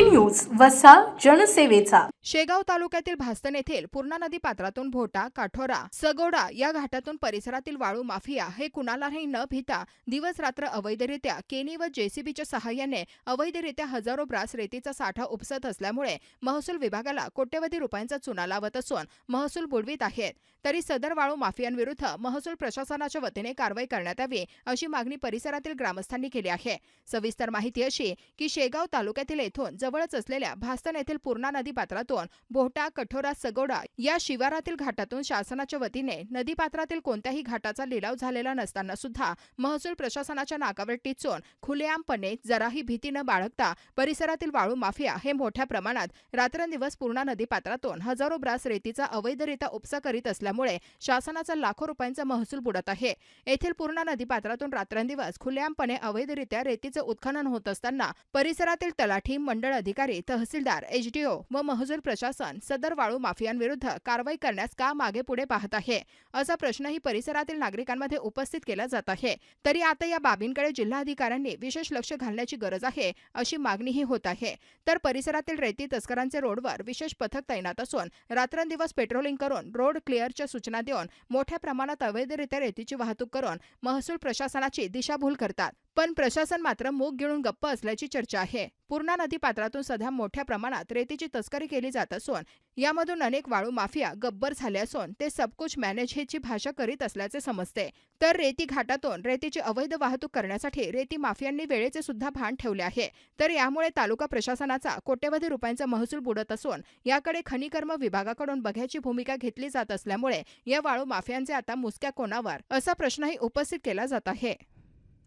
City news वसा जनसेवेचा. शेगाव तालुक्यातील भास्तन येथील पूर्णा नदी पात्रातून भोटा काठोरा सगोडा या घाटातून परिसरातील वाळू माफिया हे कुणालाही न भिता दिवस रात्र अवैधरित्या केनी व जेसीबीच्या सहाय्याने अवैधरित्या हजारो ब्रास रेतीचा साठा उपसत असल्यामुळे महसूल विभागाला कोट्यवधी रुपयांचा चुना लावत असून महसूल बुडवीत आहेत. तरी सदर वाळू माफियांविरुद्ध महसूल प्रशासनाच्या वतीने कारवाई करण्यात यावी अशी मागणी परिसरातील ग्रामस्थांनी केली आहे. सविस्तर माहिती अशी की शेगाव तालुक्यातील येथून जवळच असलेल्या भास्तन येथील पूर्णा नदी पात्रातून बोहटा कठोरा सगोडा या शिवारातील घाटातून शासनाच्या वतीने नदीपात्रातील कोणत्याही घाटाचा लिलाव झालेला नसताना सुद्धा महसूल प्रशासनाच्या नाकावर टिचून खुलेआमपणे जराही भीती न बाळगता परिसरातील वाळू माफिया हे मोठ्या प्रमाणात रात्रंदिवस पूर्णा नदी पात्रातून हजारो ब्रास रेतीचा अवैधरित्या उपसा करीत असल्यामुळे शासनाचा लाखो रुपयांचा महसूल बुडत आहे. येथील पूर्णा नदी पात्रातून रात्रंदिवस खुलेआमपणे अवैधरित्या रेतीचे उत्खनन होत असताना परिसरातील तलाठी मंडळ अधिकारी तहसीलदार एचडीओ व महसूल प्रशासन सदर वाळू माफियांविरुद्ध कारवाई करण्यास का मागे पुढे पाहत आहे? असा प्रश्नही परिसरातील नागरिकांमध्ये उपस्थित केला जात आहे. तरी आता या बाबींकडे जिल्हाधिकाऱ्यांनी विशेष लक्ष घालण्याची गरज आहे अशी मागणीही होत आहे. तर परिसरातील रेती तस्करांचे रोडवर विशेष पथक तैनात असून रात्रंदिवस पेट्रोलिंग करून रोड क्लिअरच्या सूचना देऊन मोठ्या प्रमाणात अवैधरित्या रेतीची वाहतूक करून महसूल प्रशासनाची दिशाभूल करतात. पण प्रशासन मात्र मूग गिळून गप्प असल्याची चर्चा आहे. पूर्णा नदी पात्रातून सध्या मोठ्या प्रमाणात रेतीची तस्करी केली जात असून यामधून अनेक वाळू माफिया गब्बर झाले असून ते सबकुच मॅनेज हेची भाषा करीत असल्याचे समजते. तर रेती घाटातून रेतीची अवैध वाहतूक करण्यासाठी रेती माफियांनी वेळेचे सुद्धा भान ठेवले आहे. तर यामुळे तालुका प्रशासनाचा कोट्यवधी रुपयांचा महसूल बुडत असून याकडे खनिकर्म विभागाकडून बघ्याची भूमिका घेतली जात असल्यामुळे या वाळू माफियांचे आता मुसक्या कोणावर? असा प्रश्नही उपस्थित केला जात आहे.